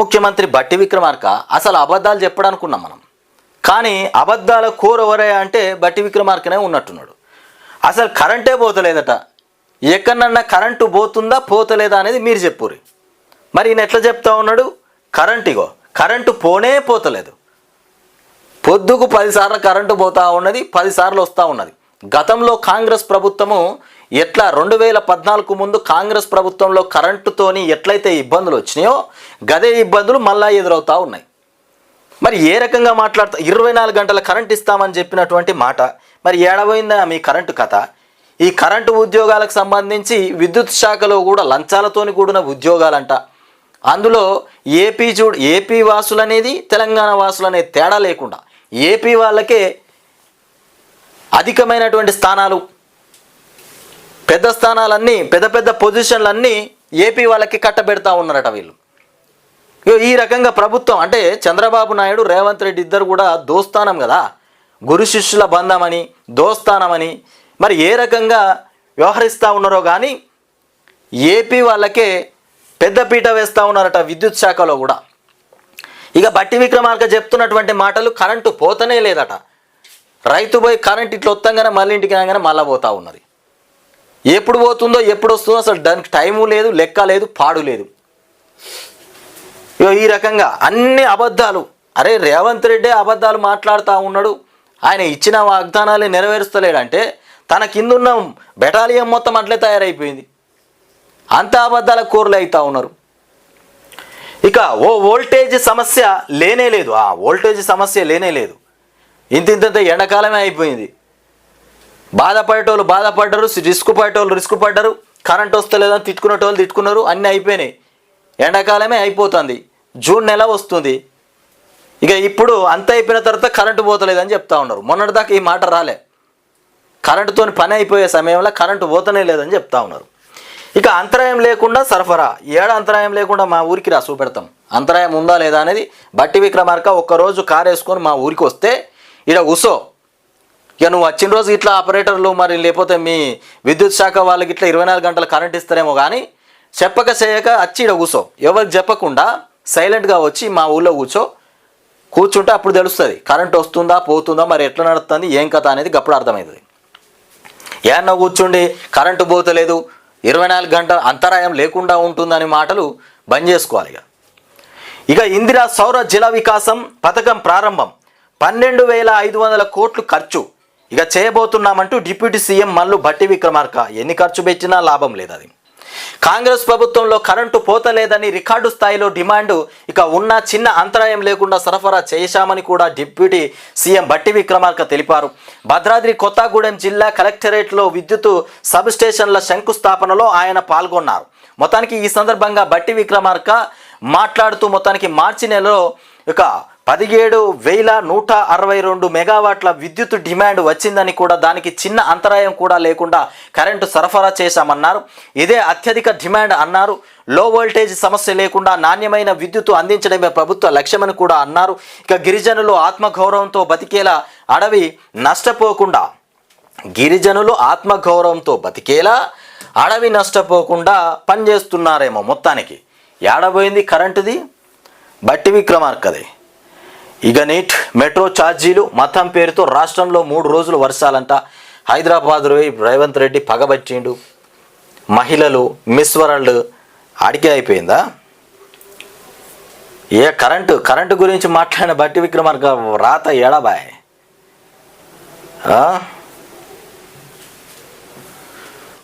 ముఖ్యమంత్రి బట్టి విక్రమార్క అసలు అబద్ధాలు చెప్పడానుకున్నాం మనం. కానీ అబద్ధాల కూరవరే అంటే బట్టి విక్రమార్కనే ఉన్నట్టున్నాడు. అసలు కరెంటే పోతలేదట. ఎక్కడన్నా కరెంటు పోతుందా పోతలేదా అనేది మీరు చెప్పుర్రి. మరి ఈయన ఎట్లా చెప్తా ఉన్నాడు? కరెంట్ ఇగో కరెంటు పోనే పోతలేదు. పొద్దుకు పదిసార్లు కరెంటు పోతూ ఉన్నది పదిసార్లు వస్తూ ఉన్నది. గతంలో కాంగ్రెస్ ప్రభుత్వము ఎట్లా రెండు వేల పద్నాలుగు ముందు కాంగ్రెస్ ప్రభుత్వంలో కరెంటుతోని ఎట్లయితే ఇబ్బందులు వచ్చినాయో గదే ఇబ్బందులు మళ్ళా ఎదురవుతూ ఉన్నాయి. మరి ఏ రకంగా మాట్లాడుతా ఇరవై నాలుగు గంటల కరెంట్ ఇస్తామని చెప్పినటువంటి మాట మరి ఏడబోయిందా మీ కరెంటు కథ? ఈ కరెంటు ఉద్యోగాలకు సంబంధించి విద్యుత్ శాఖలో కూడా లంచాలతోని కూడిన ఉద్యోగాలంట. అందులో ఏపీ చూడు ఏపీ వాసులు అనేది తెలంగాణ వాసులు అనేది తేడా లేకుండా ఏపీ వాళ్ళకే అధికమైనటువంటి స్థానాలు. పెద్ద స్థానాలన్నీ పెద్ద పెద్ద పొజిషన్లన్నీ ఏపీ వాళ్ళకి కట్టబెడతా ఉన్నారట వీళ్ళు. ఇగో ఈ రకంగా ప్రభుత్వం అంటే చంద్రబాబు నాయుడు రేవంత్ రెడ్డి ఇద్దరు కూడా దోస్తానం కదా. గురు శిష్యుల బంధమని దోస్తానమని మరి ఏ రకంగా వ్యవహరిస్తూ ఉన్నారో కానీ ఏపీ వాళ్ళకే పెద్దపీట వేస్తూ ఉన్నారట విద్యుత్ శాఖలో కూడా. ఇక బట్టి విక్రమార్క చెప్తున్నటువంటి మాటలు కరెంటు పోతనే లేదట. రైతు పోయి కరెంట్ ఇట్లా వస్తాగానే మళ్ళీ ఇంటికి రాగానే మళ్ళీ పోతా ఉన్నది. ఎప్పుడు పోతుందో ఎప్పుడు వస్తుందో అసలు దానికి టైము లేదు లెక్క లేదు పాడు లేదు. ఇగో ఈ రకంగా అన్ని అబద్ధాలు. అరే రేవంత్ రెడ్డి అబద్ధాలు మాట్లాడుతూ ఉన్నాడు. ఆయన ఇచ్చిన వాగ్దానాలు నెరవేరుస్తలేడంటే తన కిందున్న బెటాలియం మొత్తం అట్లే తయారైపోయింది. అంత అబద్ధాల కూరలు అవుతూ ఉన్నారు. ఇక ఓ వోల్టేజ్ సమస్య లేనే లేదు. ఆ వోల్టేజ్ సమస్య లేనే లేదు. ఇంత ఇంత ఎండాకాలమే అయిపోయింది. బాధపడేటోళ్ళు బాధపడ్డారు రిస్క్ పడేటోళ్ళు రిస్క్ పడ్డారు కరెంట్ వస్తలేదని తిట్టుకునేటోళ్ళు తిట్టుకున్నారు అన్నీ అయిపోయినాయి. ఎండాకాలమే అయిపోతుంది. జూన్ నెల వస్తుంది. ఇక ఇప్పుడు అంత అయిపోయిన తర్వాత కరెంటు పోతలేదని చెప్తా ఉన్నారు. మొన్నటిదాకా ఈ మాట రాలే. కరెంటుతో పని అయిపోయే సమయంలో కరెంటు పోతనే లేదని చెప్తా ఉన్నారు. ఇక అంతరాయం లేకుండా సరఫరా. ఏడ అంతరాయం లేకుండా మా ఊరికి రా చూపెడతాం. అంతరాయం ఉందా లేదా అనేది బట్టి విక్రమార్క ఒక్కరోజు కారు వేసుకొని మా ఊరికి వస్తే ఇక ఉసో ఇక నువ్వు వచ్చిన రోజు ఇట్లా ఆపరేటర్లు మరి లేకపోతే మీ విద్యుత్ శాఖ వాళ్ళకి ఇట్లా ఇరవై నాలుగు గంటలు కరెంట్ ఇస్తారేమో కానీ చెప్పక చేయక వచ్చి ఇక్కడ కూర్చో ఎవరికి చెప్పకుండా సైలెంట్గా వచ్చి మా ఊళ్ళో కూర్చో. కూర్చుంటే అప్పుడు తెలుస్తుంది. కరెంట్ వస్తుందా పోతుందా మరి ఎట్లా నడుస్తుంది ఏం కథ అనేది గప్పుడు అర్థమవుతుంది. ఏమన్నా కూర్చుండి కరెంటు పోతలేదు ఇరవై నాలుగు గంటల అంతరాయం లేకుండా ఉంటుందనే మాటలు బంద్ చేసుకోవాలి ఇక. ఇక ఇందిరా సౌర జల వికాసం పథకం ప్రారంభం. పన్నెండు వేల ఐదు వందల కోట్లు ఖర్చు. ఇక చేయబోతున్నామంటూ డిప్యూటీ సీఎం మల్లు భట్టి విక్రమార్క. ఎన్ని ఖర్చు పెట్టినా లాభం లేదు అది కాంగ్రెస్ ప్రభుత్వంలో కరెంటు పోతలేదని రికార్డు స్థాయిలో డిమాండ్. ఇక ఉన్న చిన్న అంతరాయం లేకుండా సరఫరా చేశామని కూడా డిప్యూటీ సీఎం బట్టి విక్రమార్క తెలిపారు. భద్రాద్రి కొత్తగూడెం జిల్లా కలెక్టరేట్లో విద్యుత్ సబ్ స్టేషన్ల శంకుస్థాపనలో ఆయన పాల్గొన్నారు. మొత్తానికి ఈ సందర్భంగా బట్టి విక్రమార్క మాట్లాడుతూ మొత్తానికి మార్చి నెలలో ఇక పదిహేడు వేల నూట అరవై రెండు మెగావాట్ల విద్యుత్ డిమాండ్ వచ్చిందని కూడా దానికి చిన్న అంతరాయం కూడా లేకుండా కరెంటు సరఫరా చేశామన్నారు. ఇదే అత్యధిక డిమాండ్ అన్నారు. లో వోల్టేజ్ సమస్య లేకుండా నాణ్యమైన విద్యుత్ అందించడమే ప్రభుత్వ లక్ష్యమని కూడా అన్నారు. ఇక గిరిజనులు ఆత్మగౌరవంతో బతికేలా అడవి నష్టపోకుండా గిరిజనులు ఆత్మగౌరవంతో బతికేలా అడవి నష్టపోకుండా పనిచేస్తున్నారేమో మొత్తానికి. ఏడబోయింది కరెంటుది? బట్టి విక్రమార్కది. ఇక నీట్. మెట్రో ఛార్జీలు మతం పేరుతో రాష్ట్రంలో మూడు రోజులు వర్షాలంట. హైదరాబాద్ రేవంత్ రెడ్డి పగబట్టిండు. మహిళలు మిస్ వరల్డ్ అడిగే అయిపోయిందా? ఏ కరెంటు కరెంటు గురించి మాట్లాడిన బట్టి విక్రమార్క రాత ఎడబాయ్